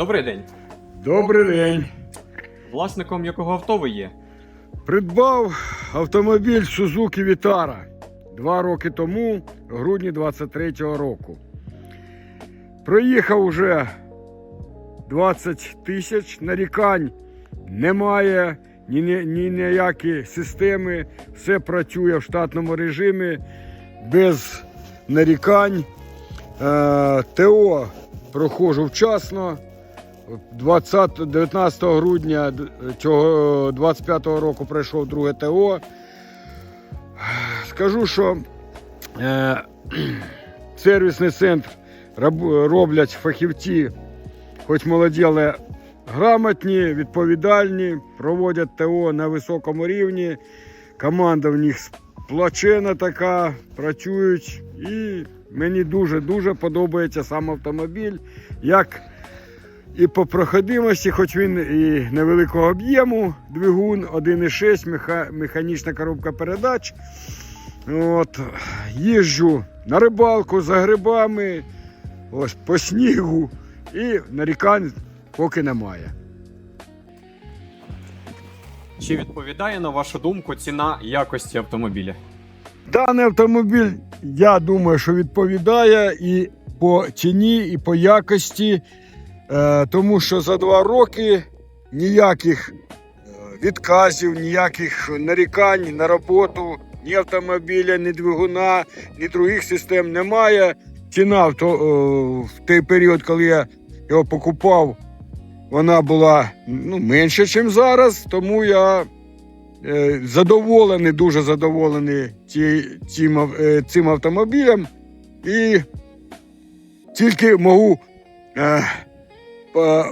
Добрий день. Добрий день. Власником якого авто ви є? Придбав автомобіль Suzuki Vitara два роки тому, в грудні 23-го року. Проїхав уже 20 тисяч, нарікань немає, ні, ні, ні ніякі системи, все працює в штатному режимі, без нарікань. Е, ТО проходжу вчасно. 20, 19 грудня цього 25-го року пройшов друге ТО. Скажу, що е, сервісний центр роблять фахівці, хоч молоді, але грамотні, відповідальні, проводять ТО на високому рівні. Команда в них сплочена така, працюють. І мені дуже-дуже подобається сам автомобіль. Як і по проходимості, хоч він і невеликого об'єму, двигун 1,6, механічна коробка передач. От, їжджу на рибалку за грибами, ось по снігу, і нарікань поки немає. Чи відповідає на вашу думку ціна якості автомобіля? Даний автомобіль, я думаю, що відповідає і по ціні, і по якості, тому що за два роки ніяких е, відказів, ніяких нарікань на роботу ні автомобіля, ні двигуна, ні других систем немає. Ціна в, е, в той період, коли я його покупав, вона була ну, менше, ніж зараз, тому я Е, задоволений, дуже задоволений цим, е, цим автомобілем. І тільки можу е,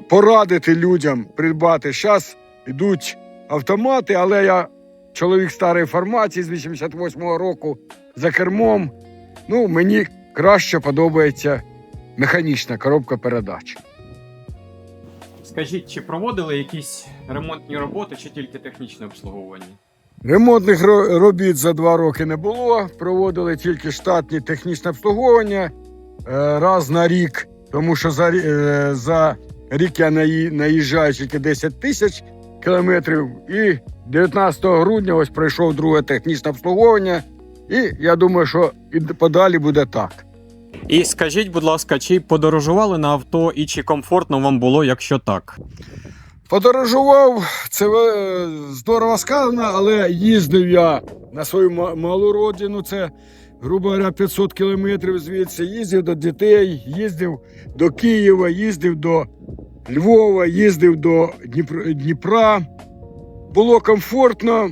порадити людям придбати. Зараз йдуть автомати, але я чоловік старої формації з 88-го року за кермом. Ну, мені краще подобається механічна коробка передач. Скажіть, чи проводили якісь ремонтні роботи, чи тільки технічне обслуговування? Ремонтних робіт за два роки не було. Проводили тільки штатні технічне обслуговування е, раз на рік, тому що за, е, за рік я наї- наїжджаю тільки 10 тисяч кілометрів. І 19 грудня ось пройшов друге технічне обслуговування. І я думаю, що і подалі буде так. І скажіть, будь ласка, чи подорожували на авто і чи комфортно вам було, якщо так? Подорожував, це е, здорово сказано, але їздив я на свою малу родину. Це, грубо говоря, 500 кілометрів звідси. Їздив до дітей, їздив до Києва, їздив до Львова, їздив до Дніпра. Було комфортно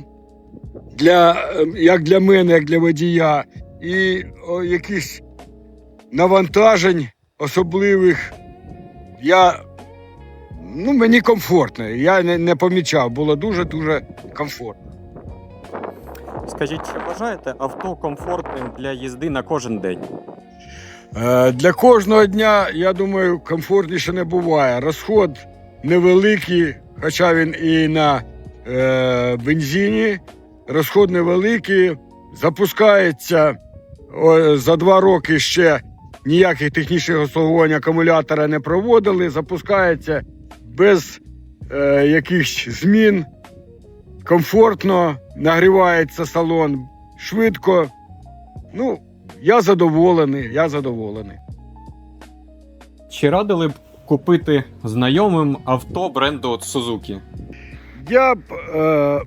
для, е, як для мене, як для водія. І о, якихось навантажень особливих я Ну, мені комфортно. Я не, не помічав, було дуже-дуже комфортно. Скажіть, чи вважаєте авто комфортним для їзди на кожен день? Е, для кожного дня, я думаю, комфортніше не буває. Розход невеликий, хоча він і на е, бензині. Розход невеликий. Запускається о, за два роки ще ніяких технічних обслуговувань акумулятора не проводили. Запускається без е, якихось змін. Комфортно, нагрівається салон швидко. Ну, я задоволений, я задоволений. Чи радили б купити знайомим авто бренду Suzuki? Я б е,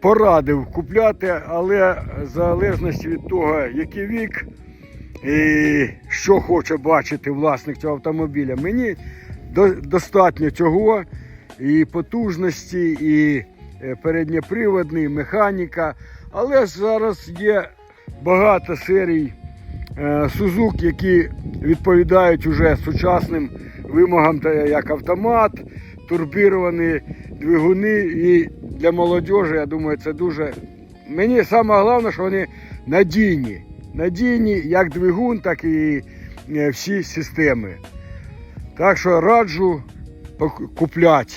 порадив купляти, але в залежності від того, який вік і що хоче бачити власник цього автомобіля, мені до, достатньо цього і потужності, і передньоприводний, механіка. Але зараз є багато серій е, Suzuki, які відповідають уже сучасним вимогам, як автомат, турбіровані двигуни. І для молодіжі, я думаю, це дуже. Мені саме головне, що вони надійні. Надійні як двигун, так і е, всі системи. Так що раджу купляти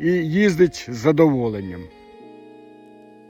і їздить з задоволенням.